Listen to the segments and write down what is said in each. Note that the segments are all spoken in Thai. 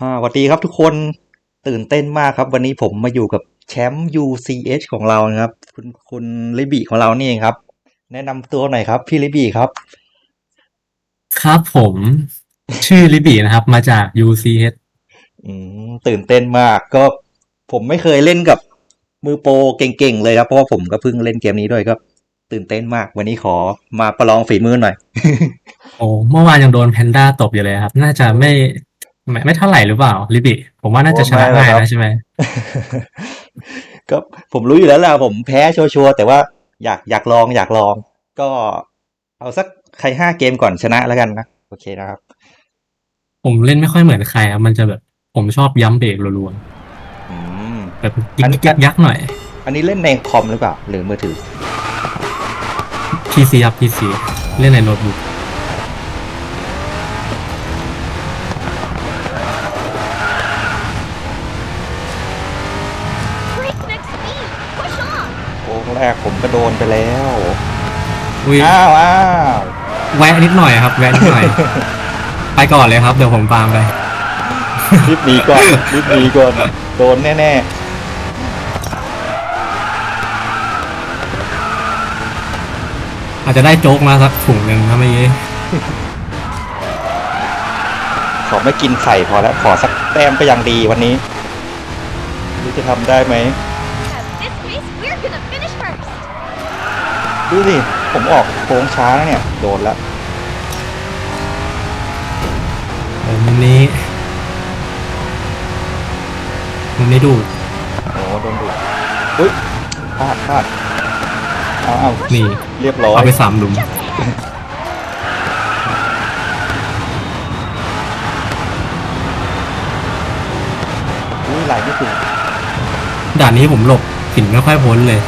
อ่าสวัสดีครับทุกคนตื่นเต้นมากครับ วันนี้ผมมาอยู่กับแชมป์ UCH ของเรานะครับ คุณคุณลิบีของเรานี่เองครับ แนะนำตัวหน่อยครับ พี่ลิบีครับ ครับผม ชื่อลิบีนะครับ มาจาก UCH อืมตื่นเต้นมากก็ผมไม่เคยเล่นกับมือโปรเก่งๆเลยครับ เพราะว่าผมก็เพิ่งเล่นเกมนี้ด้วยก็ตื่นเต้นมาก วันนี้ขอมาประลองฝีมือหน่อย โอ้เมื่อวานยังโดนแพนด้าตบอยู่เลยครับ น่าจะไม่ ไม่ไม่เท่าไหร่หรือเปล่าลิบิผมว่าน่าจะชนะโอ้ไม่หรอกง่ายครับนะใช่ไหมก็ผมรู้อยู่แล้วแหละผมแพ้ชัวร์ๆแต่ว่าอยากอยากลองอยากลอง ก็เอาสักใครห้าเกมก่อนชนะแล้วกันนะโอเคนะครับ ผมเล่นไม่ค่อยเหมือนใครครับมันจะแบบ ผมชอบย้ำเบรกรัวอืมๆแบบอันนี้ยักยักๆหน่อย อันนี้เล่นในคอมหรือเปล่า หรือมือถือ PC ครับ PC เล่นในโน้ตบุ๊ก แรกผมก็โดนไปแล้วอุ้ยอ้าวอ้าวแวะนิดหน่อยครับ แวะนิดหน่อย ไปก่อนเลยครับ เดี๋ยวผมตามไป รีบหนีก่อนรีบหนีก่อนโดนแน่อาจจะได้โจ๊กมาสักถุงหนึ่งถ้าไม่งี้ๆขอไม่กินไข่พอแล้วขอสักแต้มก็ยังดีวันนี้ไม่รู้จะทำได้ไหม ดูสิ ผมออกโค้งช้านะเนี่ย โดนแล้วเออวันนี้วันนี้ดูโอ้โดนดุอุ้ยพลาดพลาดเอาเอานี่ เรียบร้อยเอาไปสามหลุม อุ้ยไหลไม่ถึงด่านนี้ผมหลบหินไม่ค่อยพ้นเลย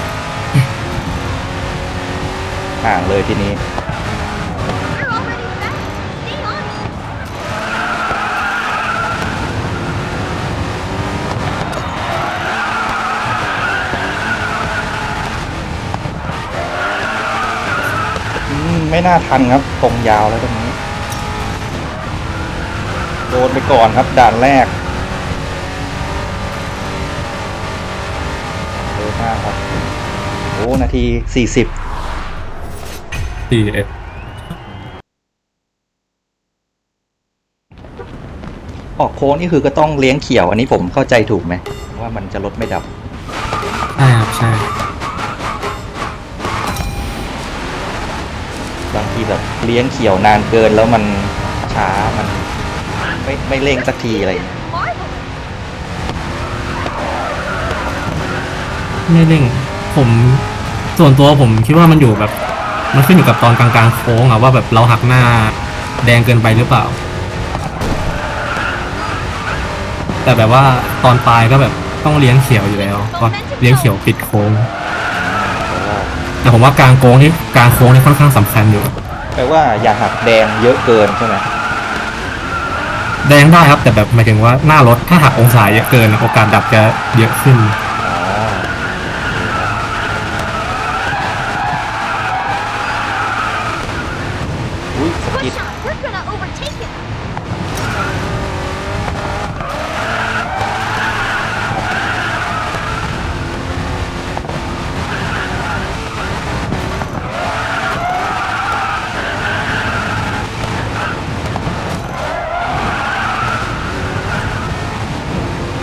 ห่างเลยทีนี้ไม่น่าทันครับ ตรงยาวแล้วตรงนี้ โดนไปก่อนครับ ด่านแรกเร็วมากครับ โอ้ นาทีสี่ สิบสี่เอ็ดออกโค้งนี่คือก็ต้องเลี้ยงเขียว อันนี้ผมเข้าใจถูกไหมว่ามันจะลดไม่ดับ ใช่ครับใช่ บางทีแบบเลี้ยงเขียวนานเกินแล้วมันช้ามันไม่ไม่เร่งสักทีอะไรอย่างเงี้ย Marvelous! ไม่เร่ง ผมส่วนตัวผมคิดว่ามันอยู่แบบ มันขึ้นอยู่กับตอนกลางๆโค้งอะว่าแบบเราหักหน้าแดงเกินไปหรือเปล่า แต่แบบว่าตอนปลายก็แบบต้องเลี้ยงเขียวอยู่แล้วก็เลี้ยงเขียวปิดโค้ง แต่ผมว่ากลางโค้งนี่กลางโค้งนี่ค่อนข้างสำคัญอยู่แปลว่าอย่าหักแดงเยอะเกินใช่ไหมแดงได้ครับแต่แบบหมายถึงว่าหน้ารถถ้าหักองศาเยอะเกินโอกาสดับจะเยอะขึ้น อ๋ออุ้ยสะกิด Push on! We're gonna overtake him!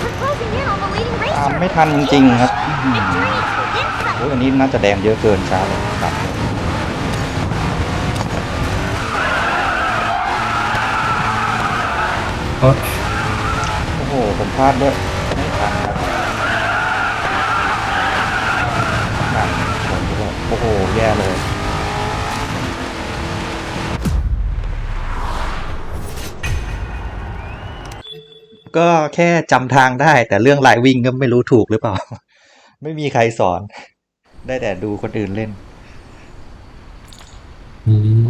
'We're closing in on the leading ตาม racer! ไม่ทันจริงๆครับอื้อหือ Victory is within sight! โอ้ยอันนี้น่าจะแดงเยอะเกินช้าเลยครับก็โอ้โหผมพลาดด้วย ก็แค่จำทางได้ แต่เรื่องลายวิ่งก็ไม่รู้ถูกหรือเปล่า ไม่มีใครสอน ได้แต่ดูคนอื่นเล่นอืม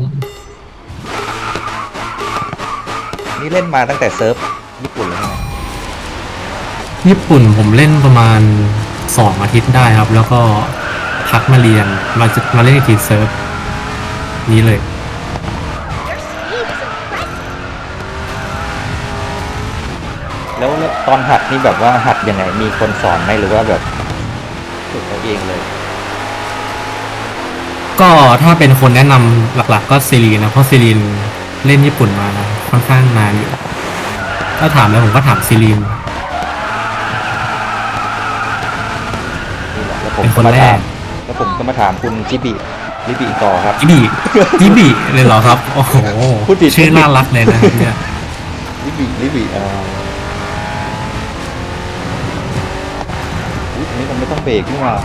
นี่เล่นมาตั้งแต่เซิร์ฟญี่ปุ่นแล้วไงญี่ปุ่นผมเล่นประมาณสองอาทิตย์ได้ครับ แล้วก็พักมาเรียนมาจะมาเล่นอีกทีเซิร์ฟนี้เลย ตอนหัดนี่แบบว่าหัดยังไงมีคนสอนไหมหรือว่าแบบฝึกเอาเองเลย ก็ถ้าเป็นคนแนะนำหลักๆ ก็ซีรีนนะเพราะซีรีนเล่นญี่ปุ่นมาค่อนข้างนานอยู่ถ้าถามแล้วผมก็ถามซีรีน นี่แหละแล้วผมเป็นคนก็มาแรถากมแล้วผมก็มาถามคุณจิบิลิบิต่อครับ จิบิจิบิเลยเหรอครับ โอ้โหพูดผิดชื่อน่ารักเลยนะครับเนี่ย ลิบิลิบิอ่า เบรกนี่หว่า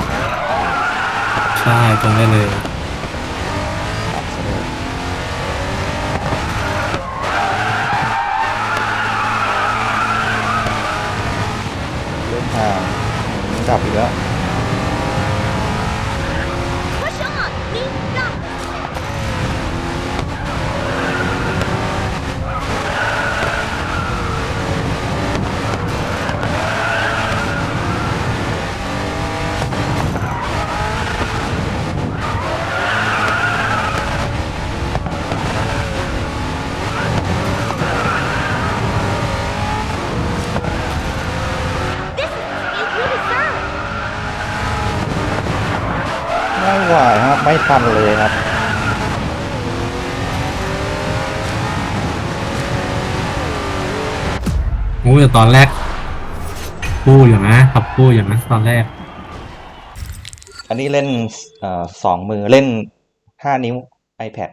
ใช่ตรงได้เลยเริ่มห่างดับอีกแล้ว ไม่ไหวครับไม่ทันเลยครับโอ้แต่ตอนแรกกู้อยู่นะขับกู้อยู่นะตอนแรก อันนี้เล่นเอ่อสองมือเล่นห้านิ้ว iPad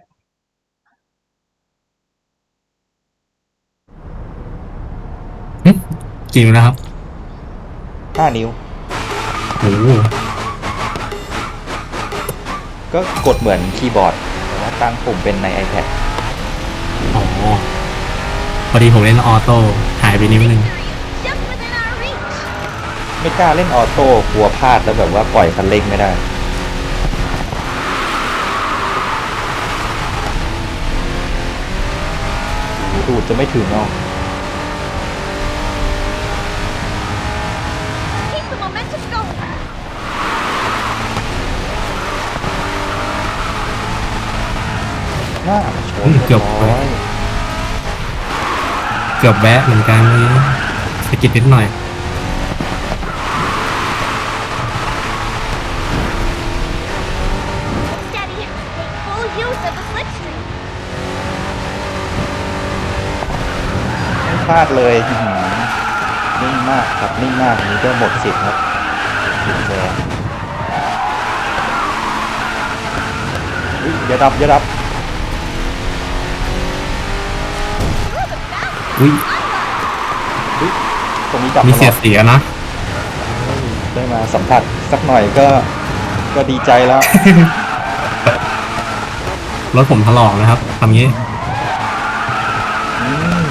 จริงนะครับห้านิ้ว โอ้โห ก็กดเหมือนคีย์บอร์ดแต่ว่าตั้งปุ่มเป็นใน iPad อ๋อพอดีผมเล่นออโต้หายไปนิดนึง Just within our reach! ไม่กล้าเล่นออโต้กลัวพลาดแล้วแบบว่าปล่อยคันเร่งไม่ได้ ดูดจะไม่ถึงเอา Keep หน้าชอืนมเกือบ ร้อยเกือบแวะเหมือนกันเลยสะกิดนิดหน่อย Steady! Make full use of the slipstream! ไม่พลาดเลยอื้อหือนิ่งมากครับนิ่งมากอันนี้ก็หมดสิทธิ์ครับสิบแรงอุ๊ยอย่าดับอย่าดับ อุ้ยอุ๊ยตรงนี้ดับมีตลเสีอยดเสียนะได้มาสัมผัสสักหน่อยก็ก็ดีใจแล้ว รถผมถลอกนะครับทำงี้อืม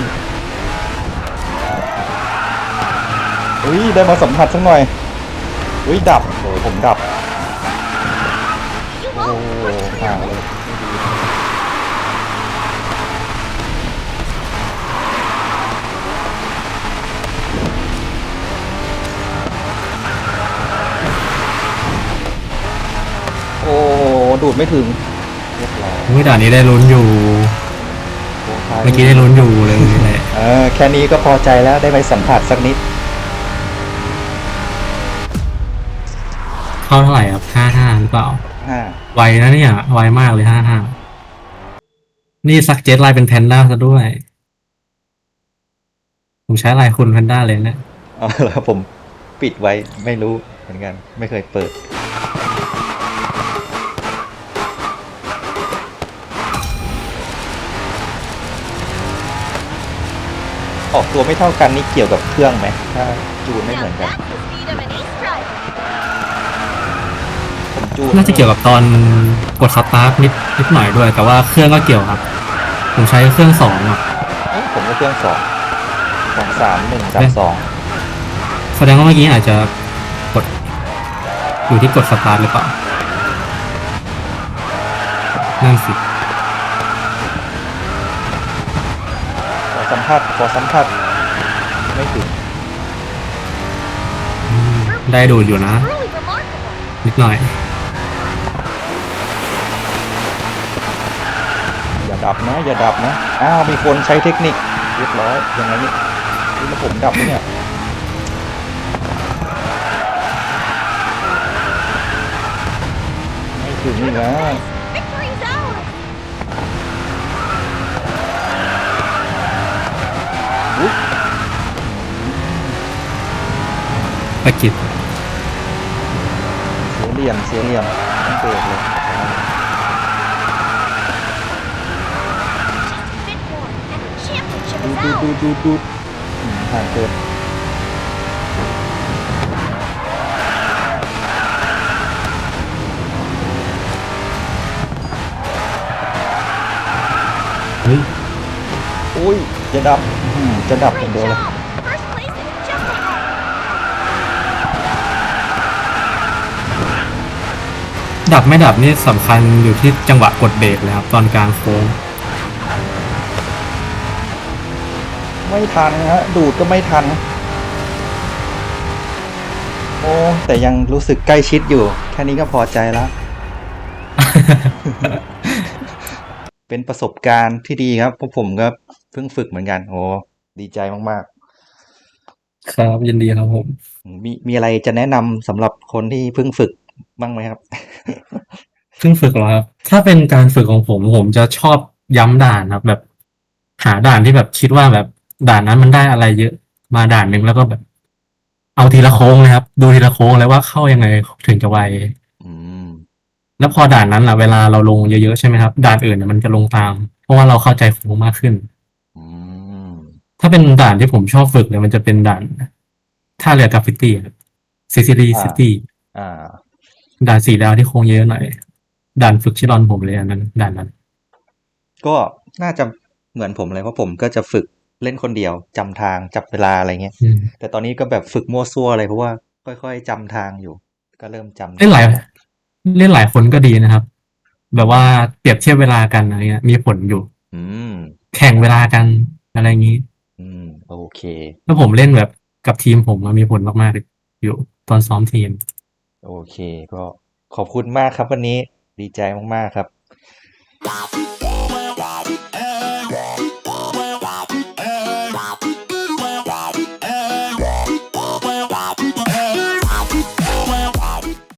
อุ้ยได้มาสัมผัสสักหน่อยอุ้ยดับโอ้ยผมดับ You โอ้ won't push ห่าง clearly! เลย ดูดไม่ถึงเรียบร้อยอุ้ยด่านนี้ได้ลุ้นอยู่โค้งท้ายเมื่อกี้ได้ลุ้นอยู่เลยแหละเออแค่นี้ก็พอใจแล้วได้ไปสัมผัสสักนิดเข้าเท่าไหร่ครับห้าห้าหรือเปล่า ห้าไวนะเนี่ย ไวมากเลยห้าห้านี่ซักเจ็ตลายเป็นแพนด้าซะด้วย ผมใช้ลายคุณแพนด้าเลยเนะเอาแล้วผมปิดไว้ไม่รู้เหมือนกัน ไม่เคยเปิด ออกตัวไม่เท่ากันนี่เกี่ยวกับเครื่องไหมถ้าจูนไม่เห Now มือนกัน that's the speed of an ace driver! ผมจูนน่าจะเกี่ยวกับตอนกดสตาร์ทนิดนิดหน่อยด้วย แต่ว่าเครื่องก็เกี่ยวครับ ผมใช้เครื่องสองอะเอ้ยผมก็เครื่องสองสองสามหนึ่งสามสองแสดงว่าเมื่อกี้อาจจะกด อยู่ที่กดสตาร์ทหรือเปล่านั่นสิ ขอ สัมผัสขอสัมผัสไม่ถึงอืมได้ดูดอยู่นะ Truly remarkable! นิดหน่อย อย่าดับนะ อย่าดับนะ อ้าว มีคนใช้เทคนิคเรียบร้อยยังไงนี่นี่แล้วผมดับปะเนี่ยไม่ถึงอีกแล้ว Victory's ours! อุ๊ย ตะกิดเสียเหลี่ยมเสียเหลี่ยมต้องเบรกเลย Just a bit more, and the championship ดู is ดู ours! ดูดูดูอืมห่างเกินเฮ้ยอุ้ยจะดับอื้อหือ จะดับอย่าง Great เดียวเลย job! First place is just ahead! ดับไม่ดับนี่สำคัญอยู่ที่จังหวะกดเบรกเลยครับ ตอนกลางโค้งไม่ทันฮะดูดก็ไม่ทัน โอ้แต่ยังรู้สึกใกล้ชิดอยู่ แค่นี้ก็พอใจแล้ว เป็นประสบการณ์ที่ดีครับ เพราะผมก็เพิ่งฝึกเหมือนกัน โอ้ ดีใจมากครับยินดีครับผมๆมีมีอะไรจะแนะนำสำหรับคนที่เพิ่งฝึกบ้างไหมครับ เพิ่งฝึกเหรอครับ ถ้าเป็นการฝึกของผมผมจะชอบย้ำด่านครับ แบบหาด่านที่แบบคิดว่าแบบด่านนั้นมันได้อะไรเยอะ มาด่านหนึ่งแล้วก็แบบ เอาทีละโค้งเลยครับ ดูทีละโค้งเลยว่าเข้ายังไงถึงจะไวอืมแล้วพอด่านนั้นล่ะเวลาเราลงเยอะๆใช่ไหมครับ ด่านอื่นเนี่ยมันจะลงตาม เพราะว่าเราเข้าใจโค้งมากขึ้นอืม ถ้าเป็นด่านที่ผมชอบฝึกเนี่ยมันจะเป็นด่านท่าเรือกราฟฟิตี้ซิซิลีซิตี้อ่า ด่านสี่ดาวที่โค้งเยอะหน่อย ด่านฝึกชิลอนผมเลยอันนั้น ด่านนั้น ก็น่าจะเหมือนผมเลยเพราะผมก็จะฝึกเล่นคนเดียวจำทางจับเวลาอะไรเงี้ยอืมแต่ตอนนี้ก็แบบฝึกมั่วซั่วเลยเพราะว่าค่อยๆจำทางอยู่ ก็เริ่มจำเล่นหลายเล่นหลายคนก็ดีนะครับ แบบว่าเปรียบเทียบเวลากันอะไรเงี้ยมีผลอยู่ อืมแข่งเวลากันอะไรอย่างนี้อืม โอเคแล้วผมเล่นแบบกับทีมผมมันมีผลมากๆอยู่ตอนซ้อมทีม โอเค ก็ขอบคุณมากครับวันนี้ดีใจมากๆครับ